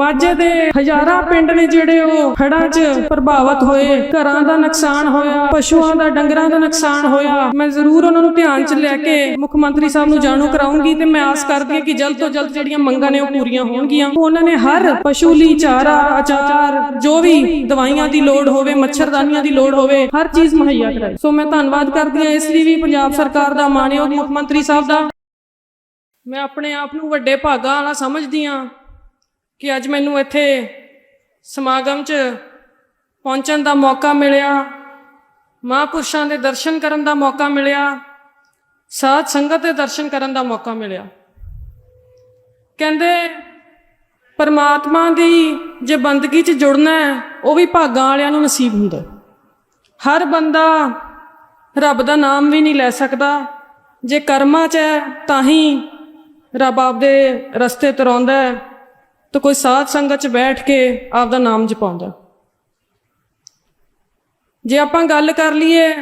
ਮਾਝੇ ਦੇ ਹਜ਼ਾਰਾਂ ਪਿੰਡ ਨੇ ਜਿਹੜੇ ਉਹ ਹੜ੍ਹਾਂ 'ਚ ਪ੍ਰਭਾਵਿਤ ਹੋਏ, ਘਰਾਂ ਦਾ ਨੁਕਸਾਨ ਹੋਇਆ, ਪਸ਼ੂਆਂ ਦਾ, ਡੰਗਰਾਂ ਦਾ ਨੁਕਸਾਨ ਹੋਇਆ। ਮੈਂ ਜ਼ਰੂਰ ਉਹਨਾਂ ਨੂੰ ਧਿਆਨ 'ਚ ਲੈ ਕੇ ਮੁੱਖ ਮੰਤਰੀ ਸਾਹਿਬ ਨੂੰ ਜਾਣੂ ਕਰਾਉਂਗੀ ਤੇ ਮੈਂ ਆਸ ਕਰਦੀ ਹਾਂ ਕਿ ਜਲਦ ਤੋਂ ਜਲਦ ਜਿਹੜੀਆਂ ਮੰਗਾਂ ਨੇ ਉਹ ਪੂਰੀਆਂ ਹੋਣਗੀਆਂ। ਉਹਨਾਂ ਨੇ ਹਰ ਪਸ਼ੂ ਲਈ ਚਾਰਾ, ਅਚਾਰ, ਜੋ ਵੀ ਦਵਾਈਆਂ ਦੀ ਲੋੜ ਹੋਵੇ, ਮੱਛਰਦਾਨੀਆਂ ਦੀ ਲੋੜ ਹੋਵੇ, ਹਰ ਚੀਜ਼ ਮੁਹੱਈਆ ਕਰਾਈ। ਸੋ ਮੈਂ ਧੰਨਵਾਦ ਕਰਦੀ ਹਾਂ ਇਸ ਲਈ ਵੀ ਪੰਜਾਬ ਸਰਕਾਰ ਦਾ ਮਾਨਯੋਗ ਮੁੱਖ ਮੰਤਰੀ ਸਾਹਿਬ ਦਾ। ਮੈਂ ਆਪਣੇ ਆਪ ਨੂੰ ਵੱਡੇ ਭਾਗਾਂ ਵਾਲਾ ਸਮਝਦੀ ਹਾਂ। ਕਿ ਅੱਜ ਮੈਨੂੰ ਇੱਥੇ ਸਮਾਗਮ 'ਚ ਪਹੁੰਚਣ ਦਾ ਮੌਕਾ ਮਿਲਿਆ। ਮਹਾਂਪੁਰਸ਼ਾਂ ਦੇ ਦਰਸ਼ਨ ਕਰਨ ਦਾ ਮੌਕਾ ਮਿਲਿਆ। ਸਾਧ ਸੰਗਤ ਦੇ ਦਰਸ਼ਨ ਕਰਨ ਦਾ ਮੌਕਾ ਮਿਲਿਆ। ਕਹਿੰਦੇ, ਪਰਮਾਤਮਾ ਦੀ ਜੇ ਬੰਦਗੀ 'ਚ ਜੁੜਨਾ ਹੈ, ਉਹ ਵੀ ਭਾਗਾਂ ਵਾਲਿਆਂ ਨੂੰ ਨਸੀਬ ਹੁੰਦਾ ਹਰ ਬੰਦਾ ਰੱਬ ਦਾ ਨਾਮ ਵੀ ਨਹੀਂ ਲੈ ਸਕਦਾ। ਜੇ ਕਰਮਾਂ 'ਚ ਹੈ, ਤਾਂ ਹੀ ਰੱਬ ਆਪਦੇ ਰਸਤੇ ਤੁਰਾਉਂਦਾ ਹੈ। ਤਾਂ ਕੋਈ ਸਾਧ ਸੰਗਤ 'ਚ ਬੈਠ ਕੇ ਆਪਦਾ ਨਾਮ ਜਪਾਉਂਦਾ। ਜੇ ਆਪਾਂ ਗੱਲ ਕਰ ਲਈਏ,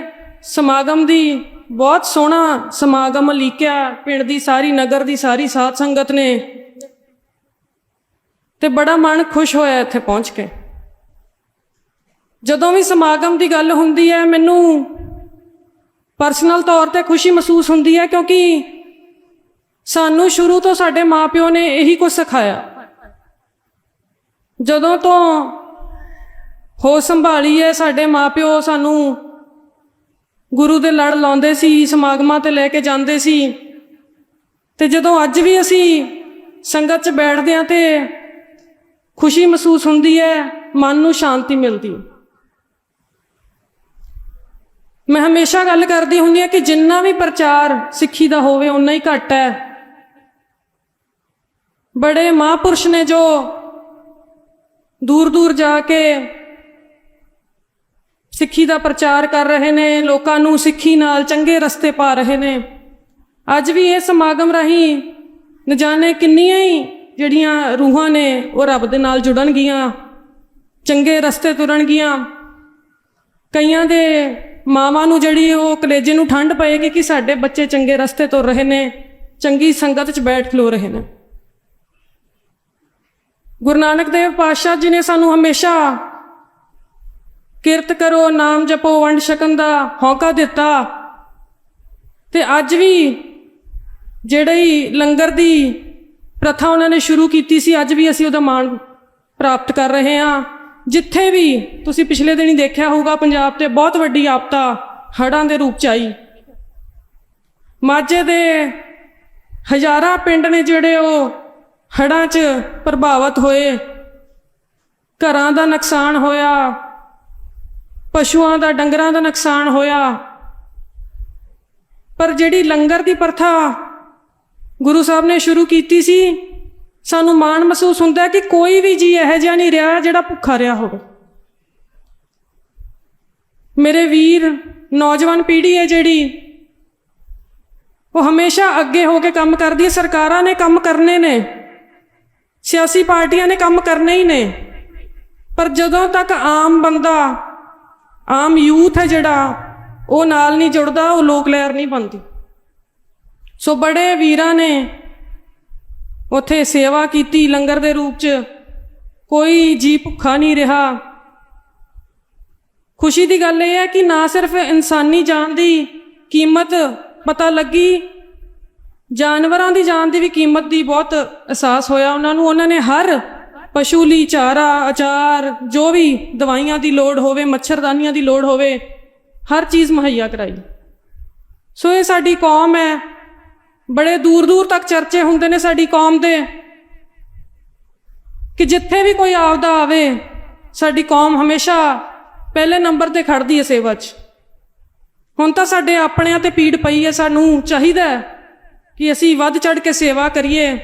ਸਮਾਗਮ ਦੀ ਬਹੁਤ ਸੋਹਣਾ ਸਮਾਗਮ ਲੀਕਿਆ ਪਿੰਡ ਦੀ ਸਾਰੀ, ਨਗਰ ਦੀ ਸਾਰੀ ਸਾਧ ਸੰਗਤ ਨੇ। ਤੇ ਬੜਾ ਮਨ ਖੁਸ਼ ਹੋਇਆ ਇੱਥੇ ਪਹੁੰਚ ਕੇ। ਜਦੋਂ ਵੀ ਸਮਾਗਮ ਦੀ ਗੱਲ ਹੁੰਦੀ ਹੈ, ਮੈਨੂੰ ਪਰਸਨਲ ਤੌਰ ਤੇ ਖੁਸ਼ੀ ਮਹਿਸੂਸ ਹੁੰਦੀ ਹੈ ਕਿਉਂਕਿ ਸਾਨੂੰ ਸ਼ੁਰੂ ਤੋਂ ਸਾਡੇ ਮਾਪਿਓ ਨੇ ਇਹੀ ਕੁਝ ਸਿਖਾਇਆ। ਜਦੋਂ ਤੋਂ ਹੋ ਸੰਭਾਲੀ ਹੈ ਸਾਡੇ ਮਾਪਿਓ, ਸਾਨੂੰ ਗੁਰੂ ਦੇ ਲੜ ਲਾਉਂਦੇ ਸੀ, ਸਮਾਗਮਾਂ ਤੇ ਲੈ ਕੇ ਜਾਂਦੇ ਸੀ। ਤੇ ਜਦੋਂ ਅੱਜ ਵੀ ਅਸੀਂ ਸੰਗਤ 'ਚ ਬੈਠਦੇ ਹਾਂ ਤੇ ਖੁਸ਼ੀ ਮਹਿਸੂਸ ਹੁੰਦੀ ਹੈ, ਮਨ ਨੂੰ ਸ਼ਾਂਤੀ ਮਿਲਦੀ। ਮੈਂ ਹਮੇਸ਼ਾ ਗੱਲ ਕਰਦੀ ਹੁੰਦੀ ਹਾਂ ਕਿ ਜਿੰਨਾ ਵੀ ਪ੍ਰਚਾਰ ਸਿੱਖੀ ਦਾ ਹੋਵੇ ਉਨਾ ਹੀ ਘੱਟ ਹੈ। ਬੜੇ ਮਹਾਂਪੁਰਸ਼ ਨੇ ਜੋ ਦੂਰ ਦੂਰ ਜਾ ਕੇ ਸਿੱਖੀ ਦਾ ਪ੍ਰਚਾਰ ਕਰ ਰਹੇ ਨੇ, ਲੋਕਾਂ ਨੂੰ ਸਿੱਖੀ ਨਾਲ ਚੰਗੇ ਰਸਤੇ ਪਾ ਰਹੇ ਨੇ। ਅੱਜ ਵੀ ਇਹ ਸਮਾਗਮ ਰਾਹੀਂ ਨਜ਼ਾਨੇ ਕਿੰਨੀਆਂ ਹੀ ਜਿਹੜੀਆਂ ਰੂਹਾਂ ਨੇ, ਉਹ ਰੱਬ ਦੇ ਨਾਲ ਜੁੜਨਗੀਆਂ, ਚੰਗੇ ਰਸਤੇ ਤੁਰਨਗੀਆਂ। ਕਈਆਂ ਦੇ ਮਾਵਾਂ ਨੂੰ ਜਿਹੜੀ ਉਹ ਕਲੇਜੇ ਨੂੰ ਠੰਡ ਪਏਗੀ ਕਿ ਸਾਡੇ ਬੱਚੇ ਚੰਗੇ ਰਸਤੇ ਤੁਰ ਰਹੇ ਨੇ, ਚੰਗੀ ਸੰਗਤ 'ਚ ਬੈਠ ਖਲੋ ਰਹੇ ਨੇ। ਗੁਰੂ ਨਾਨਕ ਦੇਵ ਪਾਤਸ਼ਾਹ ਜੀ ਨੇ ਸਾਨੂੰ ਹਮੇਸ਼ਾ ਕਿਰਤ ਕਰੋ, ਨਾਮ ਜਪੋ, ਵੰਡ ਛਕਣ ਦਾ ਹੌਕਾ ਦਿੱਤਾ। ਤੇ ਅੱਜ ਵੀ ਜਿਹੜੀ ਲੰਗਰ ਦੀ ਪ੍ਰਥਾ ਉਹਨਾਂ ਨੇ ਸ਼ੁਰੂ ਕੀਤੀ ਸੀ, ਅੱਜ ਵੀ ਅਸੀਂ ਉਹਦਾ ਮਾਣ ਪ੍ਰਾਪਤ ਕਰ ਰਹੇ ਹਾਂ। ਜਿੱਥੇ ਵੀ ਤੁਸੀਂ ਪਿਛਲੇ ਦਿਨੀ ਦੇਖਿਆ ਹੋਊਗਾ, ਪੰਜਾਬ ਤੇ ਬਹੁਤ ਵੱਡੀ ਆਪਤਾ ਹੜ੍ਹਾਂ ਦੇ ਰੂਪ ਚ ਆਈ। ਮਾਝੇ ਦੇ ਹਜ਼ਾਰਾਂ ਪਿੰਡ ਨੇ ਜਿਹੜੇ ਉਹ ਹੜ੍ਹਾਂ 'ਚ ਪ੍ਰਭਾਵਿਤ ਹੋਏ। ਘਰਾਂ ਦਾ ਨੁਕਸਾਨ ਹੋਇਆ। ਪਸ਼ੂਆਂ ਦਾ, ਡੰਗਰਾਂ ਦਾ ਨੁਕਸਾਨ ਹੋਇਆ। ਪਰ ਜਿਹੜੀ ਲੰਗਰ ਦੀ ਪ੍ਰਥਾ ਗੁਰੂ ਸਾਹਿਬ ਨੇ ਸ਼ੁਰੂ ਕੀਤੀ ਸੀ, ਸਾਨੂੰ ਮਾਣ ਮਹਿਸੂਸ ਹੁੰਦਾ ਕਿ ਕੋਈ ਵੀ ਜੀ ਇਹੋ ਜਿਹਾ ਨਹੀਂ ਰਿਹਾ ਜਿਹੜਾ ਭੁੱਖਾ ਰਿਹਾ ਹੋਵੇ। ਮੇਰੇ ਵੀਰ ਨੌਜਵਾਨ ਪੀੜ੍ਹੀ ਹੈ ਜਿਹੜੀ, ਉਹ ਹਮੇਸ਼ਾ ਅੱਗੇ ਹੋ ਕੇ ਕੰਮ ਕਰਦੀ ਹੈ। ਸਰਕਾਰਾਂ ਨੇ ਕੰਮ ਕਰਨੇ ਨੇ। ਸਿਆਸੀ ਪਾਰਟੀਆਂ ਨੇ ਕੰਮ ਕਰਨੇ ਹੀ ਨੇ। ਪਰ ਜਦੋਂ ਤੱਕ ਆਮ ਬੰਦਾ, ਆਮ ਯੂਥ ਹੈ ਜਿਹੜਾ, ਉਹ ਨਾਲ ਨਹੀਂ ਜੁੜਦਾ, ਉਹ ਲੋਕ ਲਹਿਰ ਨਹੀਂ ਬਣਦੀ। ਸੋ ਬੜੇ ਵੀਰਾਂ ਨੇ ਉਥੇ ਸੇਵਾ ਕੀਤੀ ਲੰਗਰ ਦੇ ਰੂਪ 'ਚ। ਕੋਈ ਜੀ ਭੁੱਖਾ ਨਹੀਂ ਰਿਹਾ। ਖੁਸ਼ੀ ਦੀ ਗੱਲ ਇਹ ਹੈ ਕਿ ਨਾ ਸਿਰਫ ਇਨਸਾਨੀ ਜਾਨ ਦੀ ਕੀਮਤ ਪਤਾ ਲੱਗੀ ਜਾਨਵਰਾਂ ਦੀ ਜਾਨ ਦੀ ਵੀ ਕੀਮਤ ਦੀ ਬਹੁਤ ਅਹਿਸਾਸ ਹੋਇਆ ਉਹਨਾਂ ਨੂੰ। ਉਹਨਾਂ ਨੇ ਹਰ ਪਸ਼ੂ ਲਈ ਚਾਰਾ, ਅਚਾਰ, ਜੋ ਵੀ ਦਵਾਈਆਂ ਦੀ ਲੋੜ ਹੋਵੇ, ਮੱਛਰਦਾਨੀਆਂ ਦੀ ਲੋੜ ਹੋਵੇ, ਹਰ ਚੀਜ਼ ਮੁਹੱਈਆ ਕਰਾਈ। ਸੋ ਇਹ ਸਾਡੀ ਕੌਮ ਹੈ। ਬੜੇ ਦੂਰ ਦੂਰ ਤੱਕ ਚਰਚੇ ਹੁੰਦੇ ਨੇ ਸਾਡੀ ਕੌਮ ਦੇ ਕਿ ਜਿੱਥੇ ਵੀ ਕੋਈ ਆਪਦਾ ਆਵੇ, ਸਾਡੀ ਕੌਮ ਹਮੇਸ਼ਾ ਪਹਿਲੇ ਨੰਬਰ ਤੇ ਖੜਦੀ ਹੈ ਸੇਵਾ 'ਚ। ਹੁਣ ਤਾਂ ਸਾਡੇ ਆਪਣਿਆਂ ਤੇ ਪੀੜ ਪਈ ਹੈ, ਸਾਨੂੰ ਚਾਹੀਦਾ ਹੈ ਕਿ ਅਸੀਂ ਵੱਧ ਚੜ ਕੇ ਸੇਵਾ ਕਰੀਏ।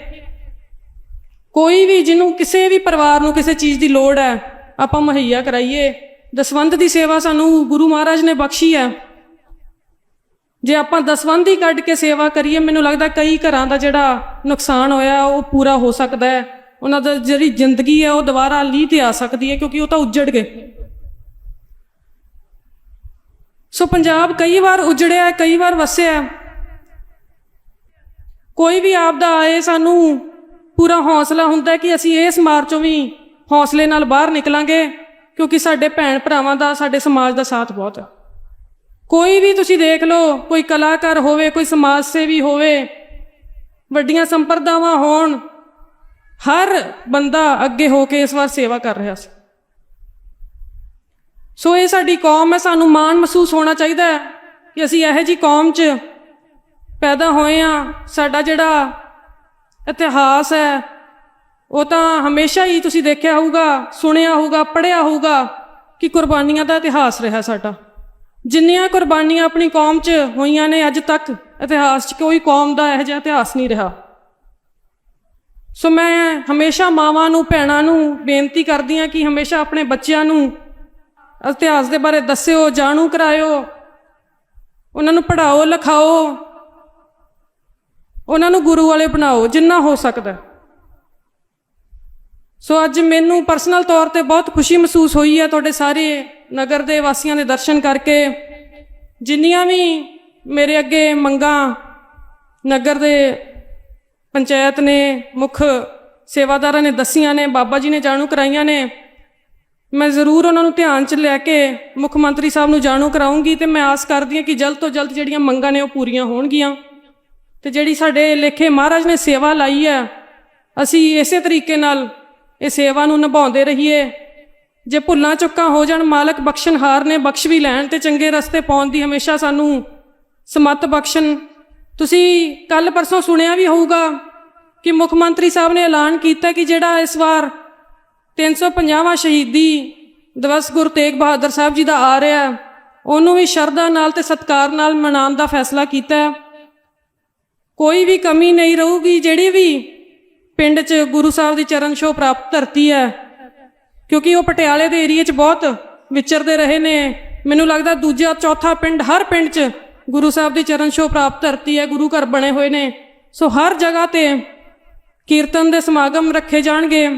ਕੋਈ ਵੀ ਜਿਹਨੂੰ ਕਿਸੇ ਵੀ ਪਰਿਵਾਰ ਨੂੰ ਕਿਸੇ ਚੀਜ਼ ਦੀ ਲੋੜ ਹੈ, ਆਪਾਂ ਮੁਹੱਈਆ ਕਰਾਈਏ। ਦਸਵੰਧ ਦੀ ਸੇਵਾ ਸਾਨੂੰ ਗੁਰੂ ਮਹਾਰਾਜ ਨੇ ਬਖਸ਼ੀ ਹੈ। ਜੇ ਆਪਾਂ ਦਸਵੰਧ ਹੀ ਕੱਢ ਕੇ ਸੇਵਾ ਕਰੀਏ, ਮੈਨੂੰ ਲੱਗਦਾ ਕਈ ਘਰਾਂ ਦਾ ਜਿਹੜਾ ਨੁਕਸਾਨ ਹੋਇਆ, ਉਹ ਪੂਰਾ ਹੋ ਸਕਦਾ ਹੈ। ਉਹਨਾਂ ਦਾ ਜਿਹੜੀ ਜ਼ਿੰਦਗੀ ਹੈ, ਉਹ ਦੁਬਾਰਾ ਲੀਹ ਤੇ ਆ ਸਕਦੀ ਹੈ, ਕਿਉਂਕਿ ਉਹ ਤਾਂ ਉੱਜੜ ਗਏ। ਸੋ ਪੰਜਾਬ ਕਈ ਵਾਰ ਉਜੜਿਆ ਕਈ ਵਾਰ ਵਸਿਆ ਕੋਈ ਵੀ ਆਪਦਾ ਆਏ ਸਾਨੂੰ ਪੂਰਾ ਹੌਸਲਾ ਹੁੰਦਾ ਕਿ ਅਸੀਂ ਇਸ ਮਾਰ ਚੋਂ ਵੀ ਹੌਸਲੇ ਨਾਲ ਬਾਹਰ ਨਿਕਲਾਂਗੇ, ਕਿਉਂਕਿ ਸਾਡੇ ਭੈਣ ਭਰਾਵਾਂ ਦਾ, ਸਾਡੇ ਸਮਾਜ ਦਾ ਸਾਥ ਬਹੁਤ ਹੈ। ਕੋਈ ਵੀ ਤੁਸੀਂ ਦੇਖ ਲਓ, ਕੋਈ ਕਲਾਕਾਰ ਹੋਵੇ, ਕੋਈ ਸਮਾਜ ਸੇਵੀ ਹੋਵੇ, ਵੱਡੀਆਂ ਸੰਪਰਦਾਵਾਂ ਹੋਣ, ਹਰ ਬੰਦਾ ਅੱਗੇ ਹੋ ਕੇ ਇਸ ਵਾਰ ਸੇਵਾ ਕਰ ਰਿਹਾ ਸੀ। ਸੋ ਇਹ ਸਾਡੀ ਕੌਮ ਹੈ, ਸਾਨੂੰ ਮਾਣ ਮਹਿਸੂਸ ਹੋਣਾ ਚਾਹੀਦਾ ਹੈ ਕਿ ਅਸੀਂ ਇਹੋ ਜੀ ਕੌਮ 'ਚ ਪੈਦਾ ਹੋਏ ਆ, ਸਾਡਾ ਜਿਹੜਾ ਇਤਿਹਾਸ ਹੈ, ਉਹ ਤਾਂ ਹਮੇਸ਼ਾ ਹੀ ਤੁਸੀਂ ਦੇਖਿਆ ਹੋਊਗਾ, ਸੁਣਿਆ ਹੋਊਗਾ, ਪੜ੍ਹਿਆ ਹੋਊਗਾ ਕਿ ਕੁਰਬਾਨੀਆਂ ਦਾ ਇਤਿਹਾਸ ਰਿਹਾ ਸਾਡਾ। ਜਿੰਨੀਆਂ ਕੁਰਬਾਨੀਆਂ ਆਪਣੀ ਕੌਮ 'ਚ ਹੋਈਆਂ ਨੇ ਅੱਜ ਤੱਕ, ਇਤਿਹਾਸ 'ਚ ਕੋਈ ਕੌਮ ਦਾ ਇਹੋ ਜਿਹਾ ਇਤਿਹਾਸ ਨਹੀਂ ਰਿਹਾ। ਸੋ ਮੈਂ ਹਮੇਸ਼ਾ ਮਾਵਾਂ ਨੂੰ, ਭੈਣਾਂ ਨੂੰ ਬੇਨਤੀ ਕਰਦੀ ਹਾਂ ਕਿ ਹਮੇਸ਼ਾ ਆਪਣੇ ਬੱਚਿਆਂ ਨੂੰ ਇਤਿਹਾਸ ਦੇ ਬਾਰੇ ਦੱਸਿਓ, ਜਾਣੂ ਕਰਾਇਓ, ਉਹਨਾਂ ਨੂੰ ਪੜ੍ਹਾਓ, ਲਿਖਾਓ ਉਹਨਾਂ ਨੂੰ ਗੁਰੂ ਵਾਲੇ ਬਣਾਓ, ਜਿੰਨਾ ਹੋ ਸਕਦਾ ਸੋ ਅੱਜ ਮੈਨੂੰ ਪਰਸਨਲ ਤੌਰ ਤੇ ਬਹੁਤ ਖੁਸ਼ੀ ਮਹਿਸੂਸ ਹੋਈ ਹੈ ਤੁਹਾਡੇ ਸਾਰੇ ਨਗਰ ਦੇ ਵਾਸੀਆਂ ਦੇ ਦਰਸ਼ਨ ਕਰਕੇ, ਜਿੰਨੀਆਂ ਵੀ ਮੇਰੇ ਅੱਗੇ ਮੰਗਾਂ ਨਗਰ ਦੇ ਪੰਚਾਇਤ ਨੇ, ਮੁੱਖ ਸੇਵਾਦਾਰਾਂ ਨੇ ਦੱਸੀਆਂ ਨੇ, ਬਾਬਾ ਜੀ ਨੇ ਜਾਣੂ ਕਰਾਈਆਂ ਨੇ, ਮੈਂ ਜ਼ਰੂਰ ਉਹਨਾਂ ਨੂੰ ਧਿਆਨ 'ਚ ਲੈ ਕੇ ਮੁੱਖ ਮੰਤਰੀ ਸਾਹਿਬ ਨੂੰ ਜਾਣੂ ਕਰਾਉਂਗੀ ਤੇ ਮੈਂ ਆਸ ਕਰਦੀ ਹਾਂ ਕਿ ਜਲਦ ਤੋਂ ਜਲਦ ਜਿਹੜੀਆਂ ਮੰਗਾਂ ਨੇ ਉਹ ਪੂਰੀਆਂ ਹੋਣਗੀਆਂ। ਤੇ ਜਿਹੜੀ ਸਾਡੇ ਲੇਖੇ ਮਹਾਰਾਜ ਨੇ ਸੇਵਾ ਲਾਈ ਹੈ, ਅਸੀਂ ਇਸੇ ਤਰੀਕੇ ਨਾਲ ਇਹ ਸੇਵਾ ਨੂੰ ਨਿਭਾਉਂਦੇ ਰਹੀਏ। ਜੇ ਭੁੱਲਾਂ ਚੁੱਕਾਂ ਹੋ ਜਾਣ, ਮਾਲਕ ਬਖਸ਼ਣਹਾਰ ਨੇ, ਬਖਸ਼ ਵੀ ਲੈਣ ਤੇ ਚੰਗੇ ਰਸਤੇ ਪਾਉਣ ਦੀ ਹਮੇਸ਼ਾ ਸਾਨੂੰ ਸਮਤ ਬਖਸ਼ਣ। ਤੁਸੀਂ ਕੱਲ ਪਰਸੋਂ ਸੁਣਿਆ ਵੀ ਹੋਊਗਾ ਕਿ ਮੁੱਖ ਮੰਤਰੀ ਸਾਹਿਬ ਨੇ ਐਲਾਨ ਕੀਤਾ ਕਿ ਜਿਹੜਾ ਇਸ ਵਾਰ 350ਵਾਂ ਸ਼ਹੀਦੀ ਦਿਵਸ ਗੁਰੂ ਤੇਗ ਬਹਾਦਰ ਸਾਹਿਬ ਜੀ ਦਾ ਆ ਰਿਹਾ ਉਹਨੂੰ ਵੀ ਸ਼ਰਧਾ ਨਾਲ ਤੇ ਸਤਿਕਾਰ ਨਾਲ ਮਨਾਉਣ ਦਾ ਫੈਸਲਾ ਕੀਤਾ ਹੈ। ਕੋਈ ਵੀ ਕਮੀ ਨਹੀਂ ਰਹੂਗੀ, ਜਿਹੜੇ ਵੀ ਪਿੰਡ 'ਚ ਗੁਰੂ ਸਾਹਿਬ ਦੀ ਚਰਨ ਛੋਹ ਪ੍ਰਾਪਤ ਧਰਤੀ ਹੈ। ਕਿਉਂਕਿ ਉਹ ਪਟਿਆਲੇ ਦੇ ਏਰੀਏ 'ਚ ਬਹੁਤ ਵਿਚਰਦੇ ਰਹੇ ਨੇ। ਮੈਨੂੰ ਲੱਗਦਾ ਦੂਜਾ, ਚੌਥਾ ਪਿੰਡ ਹਰ ਪਿੰਡ 'ਚ ਗੁਰੂ ਸਾਹਿਬ ਦੀ ਚਰਨ ਛੋਹ ਪ੍ਰਾਪਤ ਧਰਤੀ ਹੈ, ਗੁਰੂ ਘਰ ਬਣੇ ਹੋਏ ਨੇ। ਸੋ ਹਰ ਜਗ੍ਹਾ ਤੇ ਕੀਰਤਨ ਦੇ ਸਮਾਗਮ ਰੱਖੇ ਜਾਣਗੇ।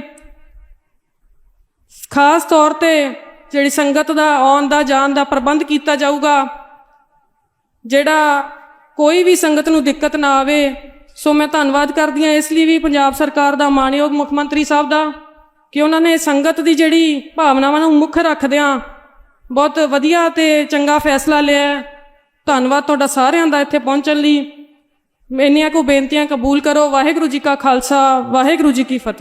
ਖਾਸ ਤੌਰ ਤੇ ਜਿਹੜੀ ਸੰਗਤ ਦਾ ਆਉਣ ਦਾ, ਜਾਣ ਦਾ ਪ੍ਰਬੰਧ ਕੀਤਾ ਜਾਊਗਾ, ਜਿਹੜਾ ਕੋਈ ਵੀ ਸੰਗਤ ਨੂੰ ਦਿੱਕਤ ਨਾ ਆਵੇ। ਸੋ ਮੈਂ ਧੰਨਵਾਦ ਕਰਦੀ ਹਾਂ ਇਸ ਲਈ ਵੀ ਪੰਜਾਬ ਸਰਕਾਰ ਦਾ ਮਾਨਯੋਗ ਮੁੱਖ ਮੰਤਰੀ ਸਾਹਿਬ ਦਾ, ਕਿ ਉਹਨਾਂ ਨੇ ਸੰਗਤ ਦੀ ਜਿਹੜੀ ਭਾਵਨਾਵਾਂ ਨੂੰ ਮੁੱਖ ਰੱਖਦਿਆਂ ਬਹੁਤ ਵਧੀਆ ਤੇ ਚੰਗਾ ਫੈਸਲਾ ਲਿਆ ਧੰਨਵਾਦ ਤੁਹਾਡਾ ਸਾਰਿਆਂ ਦਾ ਇੱਥੇ ਪਹੁੰਚਣ ਲਈ। ਇੰਨੀਆਂ ਕੋ ਬੇਨਤੀਆਂ ਕਬੂਲ ਕਰੋ। ਵਾਹਿਗੁਰੂ ਜੀ ਕਾ ਖਾਲਸਾ, ਵਾਹਿਗੁਰੂ ਜੀ ਕੀ ਫਤਿਹ।